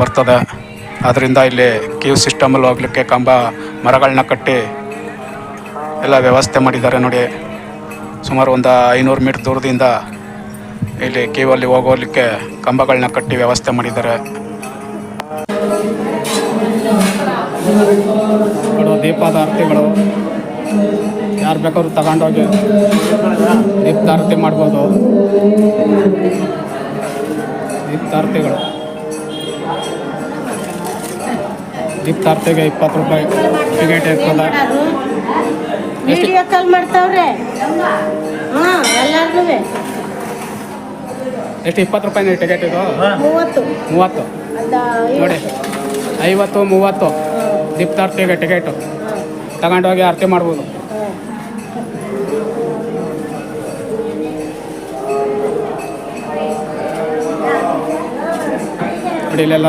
ಬರ್ತದೆ. ಅದರಿಂದ ಇಲ್ಲಿ ಕ್ಯೂ ಸಿಸ್ಟಮಲ್ಲಿ ಹೋಗ್ಲಿಕ್ಕೆ ಕಂಬ ಮರಗಳನ್ನ ಕಟ್ಟಿ ಎಲ್ಲ ವ್ಯವಸ್ಥೆ ಮಾಡಿದ್ದಾರೆ ನೋಡಿ. ಸುಮಾರು ಒಂದು ಐನೂರು ಮೀಟ್ರ್ ದೂರದಿಂದ ಇಲ್ಲಿ ಕ್ಯೂ ಅಲ್ಲಿ ಹೋಗೋಲಿಕ್ಕೆ ಕಂಬಗಳನ್ನ ಕಟ್ಟಿ ವ್ಯವಸ್ಥೆ ಮಾಡಿದ್ದಾರೆ. ಗಳು ದೀಪದಾರತಿಗಳು ಯಾರು ಬೇಕಾದ್ರೂ ತಗೊಂಡೋಗಿ ದೀಪದಾರತಿ ಮಾಡ್ಬೋದು. ದೀಪದಾರತಿಗಳು ದೀಪದಾರತಿಗೆ ಇಪ್ಪತ್ತು ರೂಪಾಯಿ ಟಿಕೆಟ್ ಇರ್ತದ. ವಿಡಿಯೋ ಕಾಲ್ ಮಾಡ್ತಾವ್ರೆ. ಹಾ ಎಲ್ಲಾರ್ಗೂ ಎಷ್ಟು? ಇಪ್ಪತ್ತು ರೂಪಾಯಿ ಟಿಕೆಟ್ ಇದು? ಮೂವತ್ತು. ನೋಡಿ. ಐವತ್ತು ಮೂವತ್ತು. ದೀಪದಾರತಿಗೆ ಟಿಕೆಟು ತಗೊಂಡೋಗಿ ಆರತಿ ಮಾಡ್ಬೋದು. ನೋಡಿ ಇಲ್ಲೆಲ್ಲ